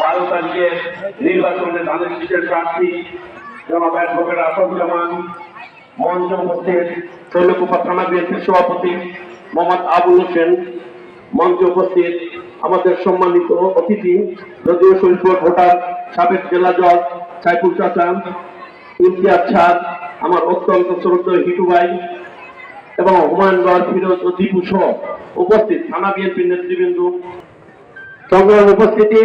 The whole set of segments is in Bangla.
বারো তারিখে নির্বাচনে ধানের শীতের প্রার্থী জনাব অ্যাডভোকেট আসাদুজ্জামান মঞ্চ উপস্থিত শৈলকুপা থানা বিএনপির সভাপতি মোহাম্মদ আবুল হোসেন, মঞ্চে উপস্থিত আমাদের সম্মানিত অতিথি, যদিও শৈলপুর ভোটার, সাবেক জেলা জজ সাইফুল চাচা, ইমতিয়াজ ছাদ আমার অত্যন্ত শ্রদ্ধেয় হিটু ভাই এবং হুমায়ুনগড় ফিরোজ ও দীপু সহ উপস্থিত থানা বিএনপির নেতৃবৃন্দ সংগ্রাম উপস্থিতি,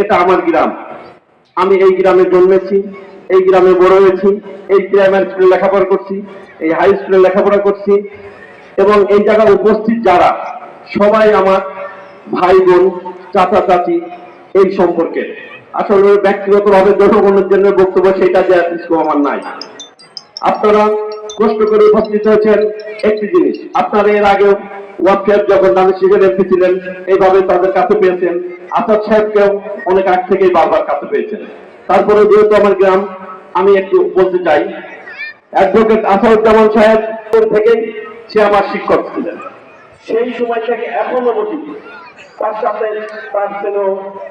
এটা আমার গ্রাম। আমি এই গ্রামে জন্মেছি, এই গ্রামে বড় হয়েছি, এই প্রাইমারি স্কুলে লেখাপড়া করছি, এই হাই স্কুলে লেখাপড়া করছি এবং এই জায়গায় উপস্থিত যারা, সবাই আমার ভাই বোন, চাচা চাচি, এই সম্পর্কে। আসলে ব্যক্তিগতভাবে জনগণের জন্য বক্তব্য সেটা দেওয়ার কিছু আমার নাই। আপনারা কষ্ট করে উপস্থিত হয়েছেন একটি জিনিস। আপনারা এর আগেও ওয়ার্কশপ যখন দামি শিখের এমপি ছিলেন, এইভাবে তাদের কাছে পেয়েছেন। আসাদ সাহেবকেও অনেক আগ থেকেই বারবার কাছে পেয়েছেন। তারপরে যেহেতু আমার গ্রাম, আমি একটু বলতে চাই, অ্যাডভোকেট আসাদুজ্জামান সাহেব থেকেই সে আমার শিক্ষক ছিলেন। সেই সময় থেকে এখনও বসি তার সাথে তার যেন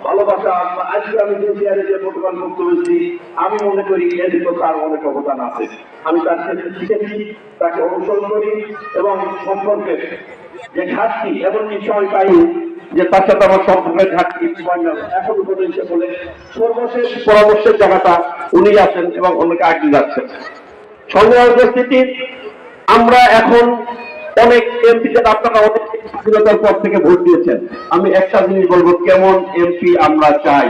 ভালোবাসা আজকে আমি যে চেয়ারে যে প্রোটোকল মুক্ত হয়েছি, আমি মনে করি এর ভিতর তার অনেক অবদান আছে আমি তার সাথে শিখেছি, তাকে অনুসরণ করি এবং সম্পর্কে যে ঘাটতি এমনকি সময় পাইনি যে তার সাথে আমার সম্পর্কের ঘাটতি। এখন সে বলে, সর্বশেষ পরামর্শের জায়গাটা উনি আছেন এবং অনেকে আগিয়ে যাচ্ছেন সংগ্রাম উপস্থিতি আমরা এখন অনেক এমপিদের আপনারা অনেক স্বাধীনতার পর থেকে ভোট দিয়েছেন। আমি একটা জিনিস বলব, কেমন এমপি আমরা চাই?